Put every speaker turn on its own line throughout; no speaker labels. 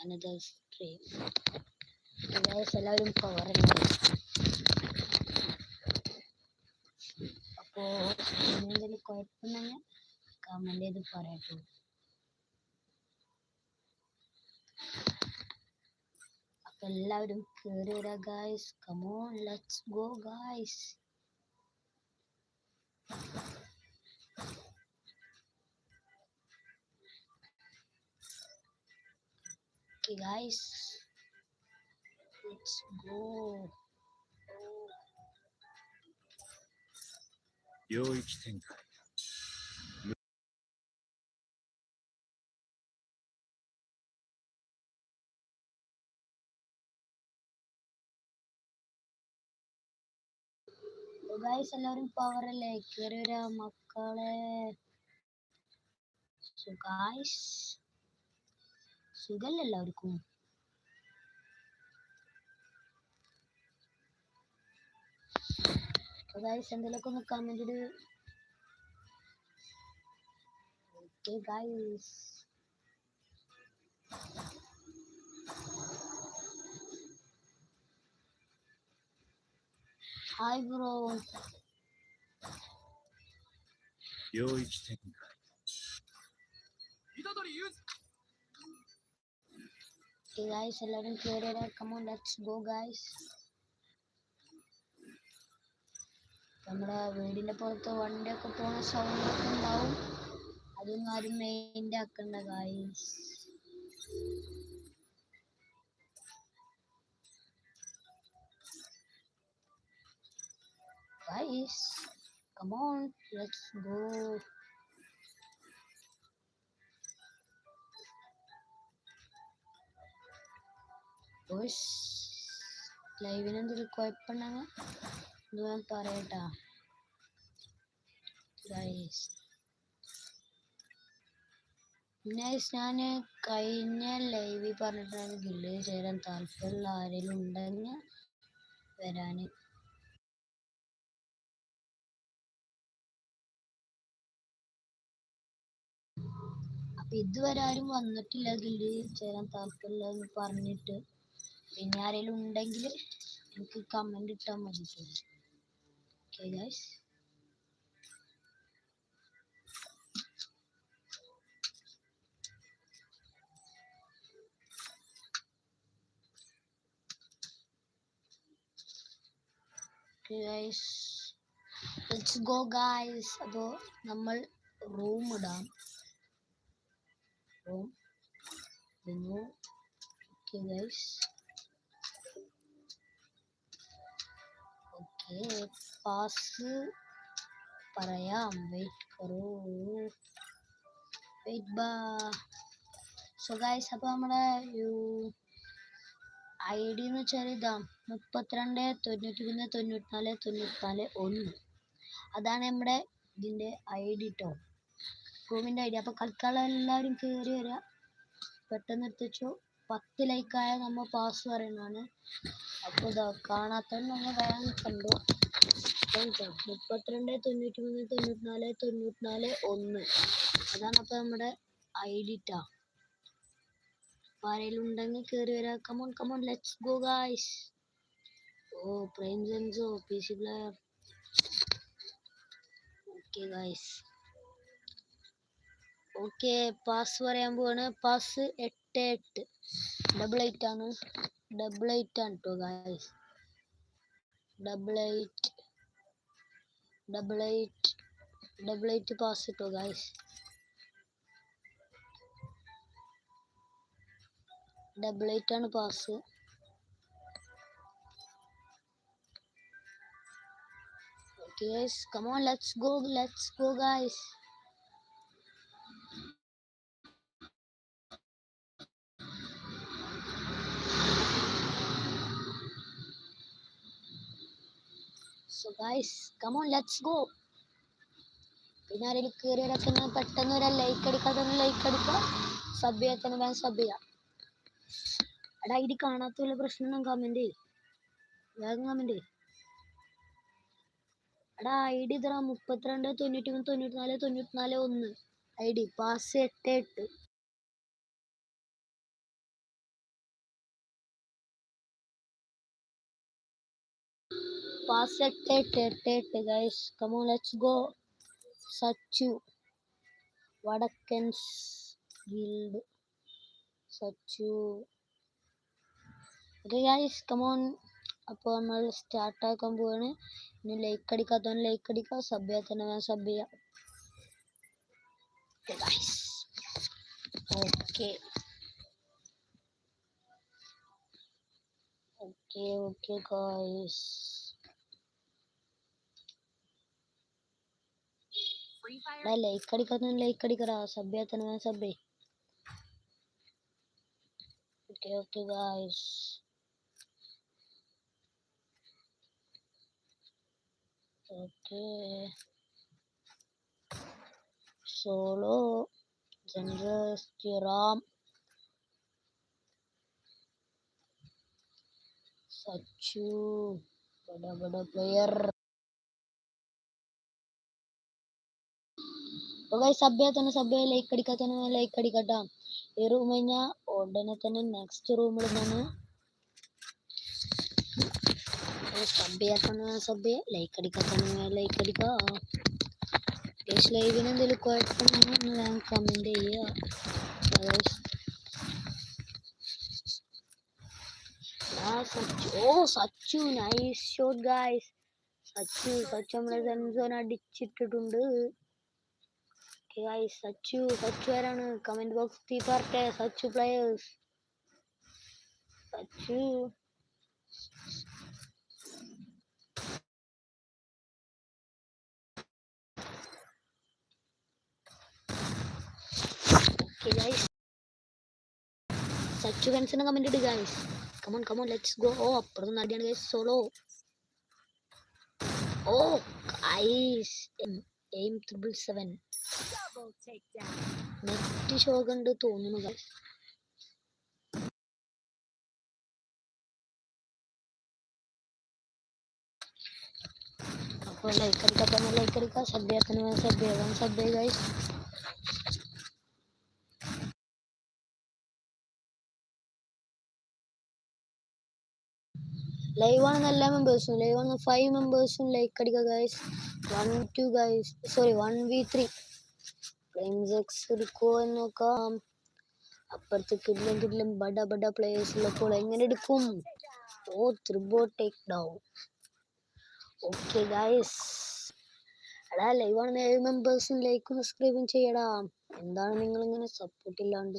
Another stream guys എല്ലാവരും power അപ്പോൾ എന്തെങ്കിലും കുഴപ്പമുണ്ടെങ്കിൽ കമന്റ് ചെയ്ത് പറയട്ടോ. അപ്പൊ എല്ലാവരും കേറി വരാ guys come on let's go guys Okay, guys. Let's go.
领域展开
guys എല്ലാവരും പവർ അല്ലേ കയറി വരാ മക്കളെ സോ ഗായ്സ് സുഖമല്ല എല്ലാവർക്കും ഗായ്സ് എന്തെങ്കിലുമൊക്കെ ഒന്ന് comment it okay guys hi bro
Yo, Ichitan. Itadori Yuzuki!
Okay guys, 11 created. Come on, let's go, guys. നമ്മുടെ വീടിന്റെ പുറത്ത് വണ്ടിയൊക്കെ പോണ സൗണ്ട് ഒക്കെ ഉണ്ടാവും അതൊന്നും ആരും മെയിന്റെ ആക്കണ്ട guys guys come on let's go boys ലൈവിന് എന്തൊരു കുഴപ്പമുണ്ടെങ്കിൽ ഇത് ഞാൻ പറയട്ടാ. ഗൈസ് ഞാൻ കഴിഞ്ഞ ലൈവിൽ പറഞ്ഞിട്ടാണ് ഗില്ല് ചേരാൻ താല്പര്യമുള്ള ആരെങ്കിലും ഉണ്ടെങ്കിൽ വരാൻ അപ്പൊ ഇതുവരെ ആരും വന്നിട്ടില്ല ഗില്ല് ചേരാൻ താല്പര്യമുള്ളതെന്ന് പറഞ്ഞിട്ട്. പിന്നെ ആരെങ്കിലും ഉണ്ടെങ്കിൽ എനിക്ക് കമന്റ് ഇട്ടാൽ മതി okay guys guys let's go guys അപ്പോൾ നമ്മൾ റൂം ഇടാം. റൂം ഓക്കെ ഗൈസ് പാസ് പറയാം. വെയിറ്റ് കറൂ വെയിറ്റ് സോ ഗൈസ് നമ്മുടെ ഐ ഡി എന്ന് വെച്ചാൽ ഇതാ മുപ്പത്തിരണ്ട് തൊണ്ണൂറ്റിനാല് തൊണ്ണൂറ്റിനാല് ഒന്ന്. അതാണ് നമ്മുടെ ഇതിന്റെ ഐ ഡി കേട്ടോ റൂമിന്റെ ഐ ഡി അപ്പോൾ കളിക്കാനുള്ള എല്ലാവരും കയറി വരിക പെട്ടെന്ന് എത്തിച്ചു പത്ത് ലൈക്കായ നമ്മൾ പാസ് പറയുന്നതാണ്. അപ്പോൾ ഇതാ കാണാത്ത നമ്മൾ വേഗം കണ്ടു. മുപ്പത്തിരണ്ട് തൊണ്ണൂറ്റി മൂന്ന് തൊണ്ണൂറ്റിനാല് തൊണ്ണൂറ്റിനാല് ഒന്ന്. അതാണ് അപ്പോൾ നമ്മുടെ ഐ ഡി ആരെങ്കിലും ഉണ്ടെങ്കിൽ കയറി വരാ. Come on come on let's go guys oh prime Senso P C player okay guys okay pass പറയാൻ പോവാണ്. പാസ് എട്ട് എട്ട്. ഡബിൾ എയ്റ്റ് ആണ്. ഡബിൾ എയ്റ്റ് ആണ് കേട്ടോ guys double eight double eight double eight pass കേട്ടോ ഗായ്സ് ഡബിൾ എയ്റ്റ് ആണ് pass okay guys, come on let's go let's go go guys. Come on let's go. പിന്നെ ആരെങ്കിലും കയറി കിടക്കുന്ന പെട്ടെന്ന് ഒരു ലൈക്ക് അടിക്കാതെ ലൈക്ക് അടിക്കുക. സബ് ചെയ്യാത്തന്നെ വേണം സബ് ചെയ്യാം. എടാ ഇത് കാണാത്ത വല്ല പ്രശ്നം കമന്റ് വേഗം കമന്റ് എടാ ഐ ഡി ഇതാ മുപ്പത്തിരണ്ട് തൊണ്ണൂറ്റി മൂന്ന് തൊണ്ണൂറ്റി നാല് തൊണ്ണൂറ്റി നാല് ഒന്ന്. ഐ ഡി പാസ് എട്ട് എട്ട്. പാസ് എട്ട് എട്ട് എട്ട് എട്ട് guys come on let's go Sachu Vadakkans guild Sachu okay guys come on അപ്പോൾ നമ്മൾ സ്റ്റാർട്ട് ആക്കാൻ പോവാണ്. ഇനി ലൈക്ക് അടിക്കാത്തവൻ ലൈക്ക് അടിക്കുക. സബ് ചെയ്യാത്തവനെ വേണം സബ് ചെയ്യാം okay guys okay okay okay guys എടാ ലൈക്ക് അടിക്കാത്തവൻ ലൈക്ക് അടിക്കടാ സബ് ചെയ്യാത്തവനെ വേണം സബ് ചെയ് okay okay guys Okay. Solo. Generous. Ram. അപ്പോൾ സബ് തന്നെ സബ് ലൈക്ക് അടിക്കാത്തന്നെ ലൈക്ക് അടിക്കട്ടാ. ഈ റൂം കഴിഞ്ഞാൽ ഉടനെ തന്നെ നെക്സ്റ്റ് റൂമിൽ നിന്നാണ് സബ് ചെയ്യാത്തന്നെ സബ് ലൈക്ക് അടിക്കാത്തന്നെ ലൈക്ക് അടിക്കുക ഗേസ് ലൈവിന് എന്തെങ്കിലും കുഴപ്പമുണ്ടെങ്കിൽ ഞാൻ കമന്റ് ചെയ്യുക. ആ സച്ചു ഓ Sachu nice shot guys Sachu Sachu നമ്മളെ സെൻസോൺ അടിച്ചിട്ടിട്ടുണ്ട്. ഗായ്സ് സച്ചു സച്ചു ആരാണ് കമന്റ് ബോക്സ് തീ പറട്ടെ Sachu players Sachu Okay, guys. Sachu ഫാൻസിന് comment it guys come on come on let's go ഓ അപ്പുറത്ത് നടിയാണ് ഗൈസ് സോളോ ഓ guys aim triple seven net show കണ്ട് തോന്നുന്നു guys like അടിക്കാൻ ലൈക്ക് അടിക്കുക സബ് ചെയ്യാത്തതിന് ഗൈസ് ലൈവ് ആണെന്ന് എല്ലാ മെമ്പേഴ്സും ലൈവ് ആണെന്ന് ഫൈവ് മെമ്പേഴ്സും ലൈക്ക് അടിക്കുക guys one two guys sorry one V three flames X എടുക്കുമോ എന്ന് നോക്കാം അപ്പുറത്ത് കിഡ്ലും കിഡ്ലും ബഡ ബഡ പ്ലേയേഴ്സ് ഉള്ളപ്പോൾ എങ്ങനെ എടുക്കും? ഓ ത്രിബോ ടേക്ക് ഡൗൺ ഓക്കെ ഗൈസ് എടാ ലൈവ് ആണ് ഏഴ് മെമ്പേഴ്സും ലൈക്കും സബ്സ്ക്രൈബും ചെയ്യടാ. എന്താണ് നിങ്ങൾ ഇങ്ങനെ സപ്പോർട്ട് ഇല്ലാണ്ട്?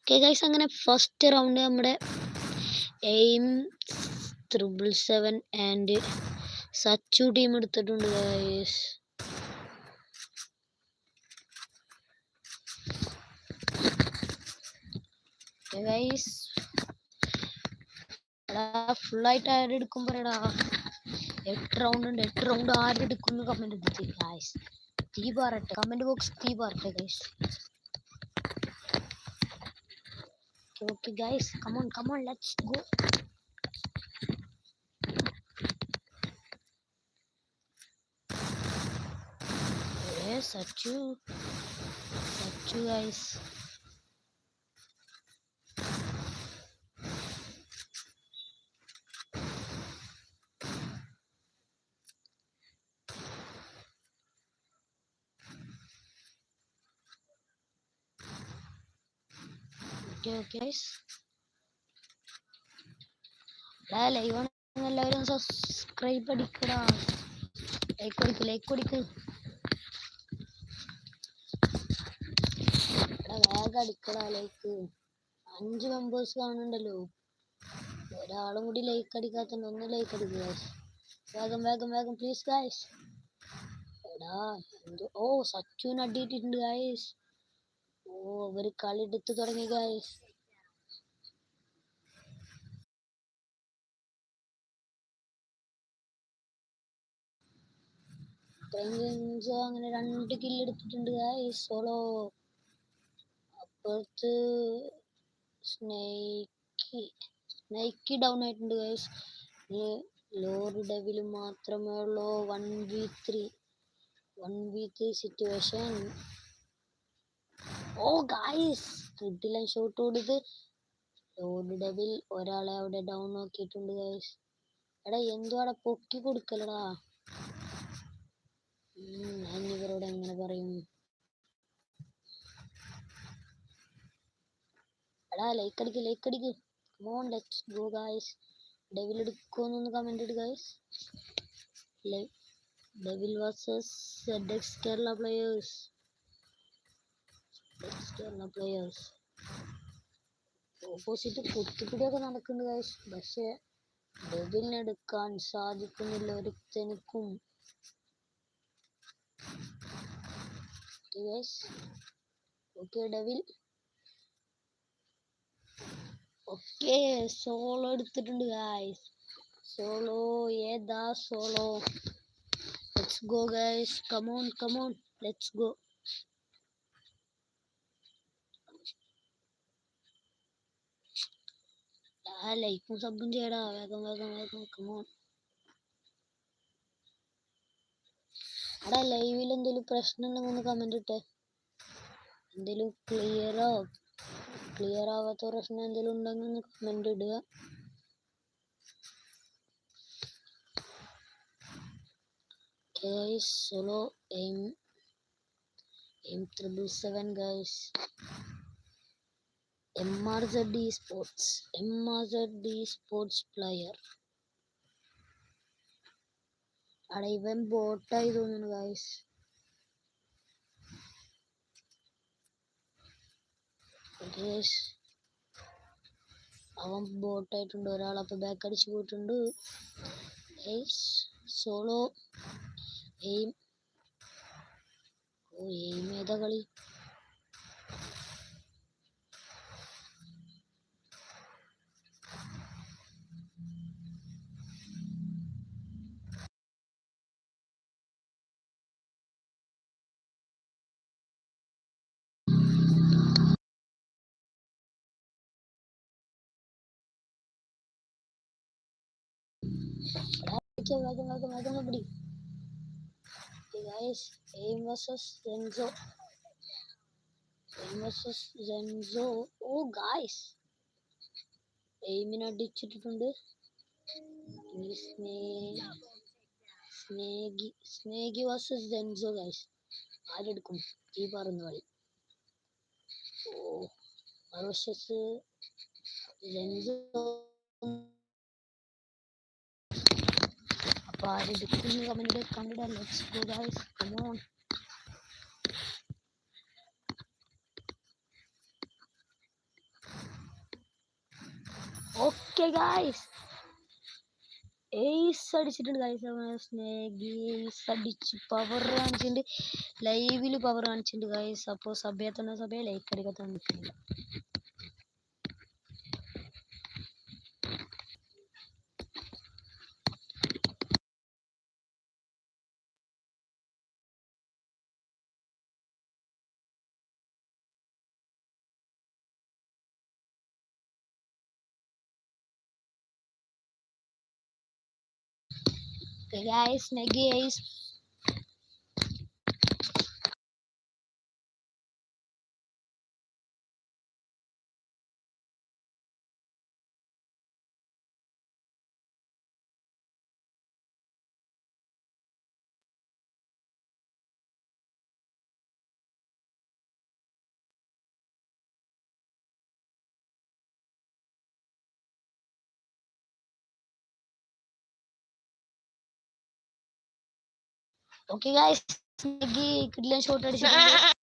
ഓക്കെ ഗൈസ് അങ്ങനെ ഫസ്റ്റ് റൗണ്ട് നമ്മുടെ Aim triple seven and Sachu team എടുത്തിട്ടുണ്ട് ഗൈസ് ഗൈസ് എടാ ഫുള്ളായിട്ട് ആരെടുക്കും പറയടാ എട്ട് റൗണ്ട് ഉണ്ട് എട്ട് റൗണ്ട് ആരെടുക്കും കമന്റ് ഇട്ടിട്ട് ഗൈസ് തീ പാറട്ടെ കമന്റ് ബോക്സ് തീ പാറട്ടെ guys okay on, come on, let's go. Yes, Sachu. Sachu, guys. Okay, guys. Live ആണ് എല്ലാവരും സബ്സ്ക്രൈബ് അടിക്കടാ. ലൈക്ക് കൊടുക്ക് ലൈക്ക് കൊടുക്ക് വേഗം അടിക്കടാ ലൈക്ക് അഞ്ച് മെമ്പേഴ്സ് കാണുന്നുണ്ടല്ലോ. ഒരാളും കൂടി ലൈക്ക് അടിക്കാത്തതുകൊണ്ട് ഒന്ന് ലൈക്ക് അടിക്കുക. വേഗം വേഗം വേഗം പ്ലീസ് ഗായ്സ് എടാ ഓ സച്ചുവിന് അടിയിട്ടിട്ടുണ്ട് ഗായ്സ് ഓ അവർ കളി എടുത്ത് തുടങ്ങി ഗായ്സ് ഫ്രഞ്ച് അങ്ങനെ രണ്ട് കില്ല് എടുത്തിട്ടുണ്ട് ഗായ്സ് സോളോ അപ്പുറത്ത് സ്നേക്ക് സ്നേക്ക് ഡൗൺ ആയിട്ടുണ്ട് ഗൈസ് ലോറി ഡെവിൽ മാത്രമേ ഉള്ളൂ. One V three one V three situation ഓ ഗായ്സ് കിട്ടില്ല ഷോട്ട് കൊടുത്ത് ലോഡ് ഡെവിൽ ഒരാളെ അവിടെ ഡൗൺ നോക്കിയിട്ടുണ്ട് ഗായ്സ് എടാ എന്തുവാടാ പൊക്കി കൊടുക്കലടാ? ഞാൻ ഇവരോട് എങ്ങനെ പറയും? എടാ ലൈക്ക് അടിക്ക് ലൈക്ക് അടിക്ക്. മോൺ ലെറ്റ്സ് ഗോ ഗായ്സ് ഡെവിൽ എടുക്കുമെന്നൊന്ന് കമന്റ് ഇട് guys devil versus Kerala players Kerala players opposite കുത്തിപ്പിടിയൊക്കെ നടക്കുന്നുണ്ട് കാശ് പക്ഷേ ഡെവിലിനെ എടുക്കാൻ സാധിക്കുന്നില്ല ഒരുത്തനിക്കും. ഓക്കെ ഡെവിൽ ഓക്കെ സോളോ എടുത്തിട്ടുണ്ട് ഗായ്സ് സോളോ ഏതാ solo let's go guys come on come on let's go ലൈക്കും സബും ചെയ്യടാ വേഗം വേഗം വേഗം കമോൺ എടാ ലൈവിൽ എന്തെങ്കിലും പ്രശ്നം ഉണ്ടെങ്കിൽ കമന്റ് ഇട്ടെ. എന്തെങ്കിലും ക്ലിയറോ ക്ലിയർ ആവാത്ത പ്രശ്നം എന്തെങ്കിലും ഉണ്ടെങ്കിൽ ഒന്ന് കമന്റ് ഇടുക. guys. Solo R Z E sports M R Z E sports player അവിടെ ഇവൻ ബോട്ടായി തോന്നുന്നു ഗായ്സ് അവൻ ബോട്ടായിട്ടുണ്ട് ഒരാൾ അപ്പൊ ബാക്ക് അടിച്ചു പോയിട്ടുണ്ട്. സോളോ എയിം ഓ എയിം ഏതാ കളി? വേഗം വേഗം വേഗം പിടി guys aim versus സെൻസോ aim versus സെൻസോ ഓ ഗൈസ് എയിമിനെ അടിച്ചിട്ടിട്ടുണ്ട് സ്നേഗി സ്നേഗി വേഴ്സസ് സെൻസോ ഗൈസ് ആരെടുക്കും ഈ പറയുന്ന കളി. ഓ വേഴ്സസ് സെൻസോ അപ്പൊ ആരെടുക്കും comment കണ്ടിട let's go guys come on okay guys ace അടിച്ചിട്ടുണ്ട് ഗൈസ് സ്നേഹി ഏസ് അടിച്ച് പവർ കാണിച്ചിട്ടുണ്ട് ലൈവിൽ പവർ കാണിച്ചിട്ടുണ്ട് ഗൈസ് അപ്പോൾ സഭയെ തന്നെ സഭയെ like അടിക്കാത്ത Okay guys, na guys. Okay guys സ്നേഹി കിടിലൻ ഷോട്ട് അടിച്ചിട്ടുണ്ട്